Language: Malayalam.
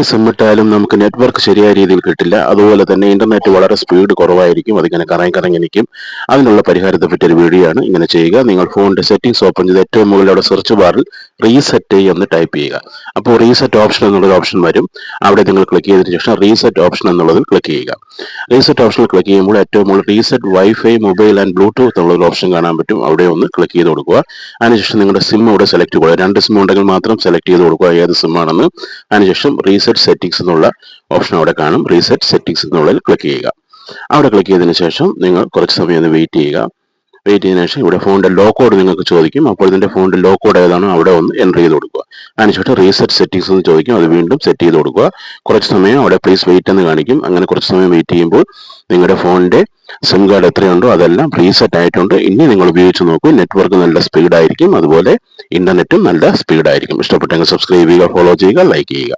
ഏത് സിം ഇട്ടാലും നമുക്ക് നെറ്റ്വർക്ക് ശരിയായ രീതിയിൽ കിട്ടില്ല. അതുപോലെ തന്നെ ഇന്റർനെറ്റ് വളരെ സ്പീഡ് കുറവായിരിക്കും. അതിങ്ങനെ കറങ്ങി കറങ്ങി നിൽക്കും അതിനുള്ള പരിഹാരത്തെ പറ്റിയൊരു വീഡിയോ ആണ്. ഇങ്ങനെ ചെയ്യുക. നിങ്ങൾ ഫോണിന്റെ സെറ്റിംഗ്സ് ഓപ്പൺ ചെയ്ത് ഏറ്റവും മുകളിൽ അവിടെ സെർച്ച് ബാറിൽ റീസെറ്റ് എന്ന് ടൈപ്പ് ചെയ്യുക. അപ്പോൾ റീസെറ്റ് ഓപ്ഷൻ എന്നുള്ളൊരു ഓപ്ഷൻ വരും. അവിടെ നിങ്ങൾ ക്ലിക്ക് ചെയ്തതിനു ശേഷം റീസെറ്റ് ഓപ്ഷൻ എന്നുള്ളതിൽ ക്ലിക്ക് ചെയ്യുക. റീസെറ്റ് ഓപ്ഷനിൽ ക്ലിക്ക് ചെയ്യുമ്പോൾ ഏറ്റവും മുകളിൽ reset wifi mobile and Bluetooth എന്നുള്ള ഒരു ഓപ്ഷൻ കാണാൻ പറ്റും. അവിടെ ഒന്ന് ക്ലിക്ക് ചെയ്ത് കൊടുക്കുക. അതിനുശേഷം നിങ്ങളുടെ സിം ഇവിടെ സെലക്ട് ചെയ്യുക. രണ്ട് സിം ഉണ്ടെങ്കിൽ മാത്രം സെലക്ട് ചെയ്ത് കൊടുക്കുക. ഏത് സിം ആണെന്ന്. അതിനുശേഷം റീസെറ്റ് സെറ്റിംഗ്സ് എന്നുള്ള ഓപ്ഷൻ അവിടെ കാണും. റീസെറ്റ് സെറ്റിംഗ്സ് എന്നുള്ളതിൽ ക്ലിക്ക് ചെയ്യുക. അവിടെ ക്ലിക്ക് ചെയ്തതിന് ശേഷം നിങ്ങൾ കുറച്ച് സമയം ഒന്ന് വെയിറ്റ് ചെയ്യുക. വെയിറ്റ് ചെയ്തതിനു ശേഷം ഇവിടെ ഫോണിന്റെ ലോ കോഡ് നിങ്ങൾക്ക് ചോദിക്കും. അപ്പോൾ ഇതിന്റെ ഫോണിന്റെ ലോ കോഡ് ഏതാണോ അവിടെ ഒന്ന് എന്റർ ചെയ്ത് കൊടുക്കുക. അതിനുശേഷം റീസെറ്റ് സെറ്റിംഗ്സ് എന്ന് ചോദിക്കും. അത് വീണ്ടും സെറ്റ് ചെയ്ത് കൊടുക്കുക. കുറച്ച് സമയം അവിടെ പ്ലീസ് വെയിറ്റ് എന്ന് കാണിക്കും. അങ്ങനെ കുറച്ച് സമയം വെയിറ്റ് ചെയ്യുമ്പോൾ നിങ്ങളുടെ ഫോണിന്റെ സിം കാർഡ് എത്രയുണ്ടോ അതെല്ലാം റീസെറ്റ് ആയിട്ടുണ്ട്. ഇനി നിങ്ങൾ ഉപയോഗിച്ച് നോക്കൂ. നെറ്റ്വർക്ക് നല്ല സ്പീഡായിരിക്കും അതുപോലെ ഇന്റർനെറ്റും നല്ല സ്പീഡായിരിക്കും ഇഷ്ടപ്പെട്ടെങ്കിൽ സബ്സ്ക്രൈബ് ചെയ്യുക ഫോളോ ചെയ്യുക ലൈക്ക് ചെയ്യുക.